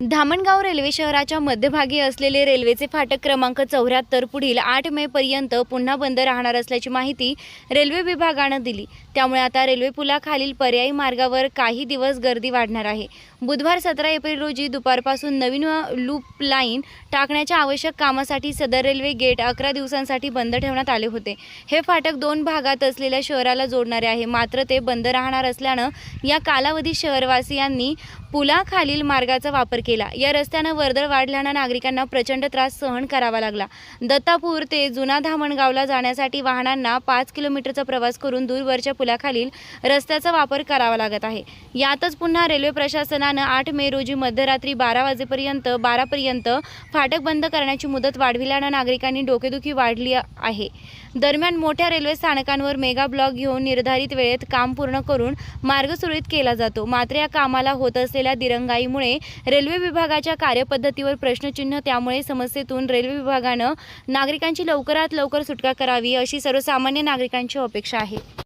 Dhamangaon railway शहराच्या मध्यभागी असलेले रेल्वेचे फाटक क्रमांक चौऱ्याहत्तर पुढील आठ मे पर्यंत पुन्हा बंद राहणार असल्याची माहिती रेल्वे विभागानं दिली. त्यामुळे आता रेल्वे पुलाखालील पर्यायी मार्गावर काही दिवस गर्दी वाढणार आहे. बुधवार सतरा एप्रिल रोजी दुपारपासून नवीन लूप लाईन टाकण्याच्या आवश्यक कामासाठी सदर रेल्वे गेट अकरा दिवसांसाठी बंद ठेवण्यात आले होते. हे फाटक दोन भागात असलेल्या शहराला जोडणारे आहे. मात्र ते बंद राहणार असल्यानं या कालावधीत शहरवासियांनी पुलाखालील मार्गाचा वापर केला. या रस्त्यानं वर्दळ वाढल्यानं नागरिकांना प्रचंड त्रास सहन करावा लागला. दत्तापूर ते जुना धामणगावला जाण्यासाठी वाहनांना पाच किलोमीटरचा प्रवास करून दूरवरच्या पुलाखालील रस्त्याचा वापर करावा लागत आहे. यातच पुन्हा रेल्वे प्रशासनानं आठ मे रोजी मध्यरात्री बारा वाजेपर्यंत बारापर्यंत फाटक बंद करण्याची मुदत वाढविल्यानं नागरिकांनी डोकेदुखी वाढली आहे. दरम्यान मोठ्या रेल्वे स्थानकांवर मेगा ब्लॉक घेऊन निर्धारित वेळेत काम पूर्ण करून मार्ग सुरळीत केला जातो. मात्र या कामाला होत असलेल्या दिरंगाईमुळे रेल्वे विभागाच्या कार्यपद्धतीवर प्रश्नचिन्ह त्यामुळे समस्येतून रेल्वे विभागानं नागरिकांची लवकरात लवकर सुटका करावी अशी सर्वसामान्य नागरिकांची अपेक्षा आहे.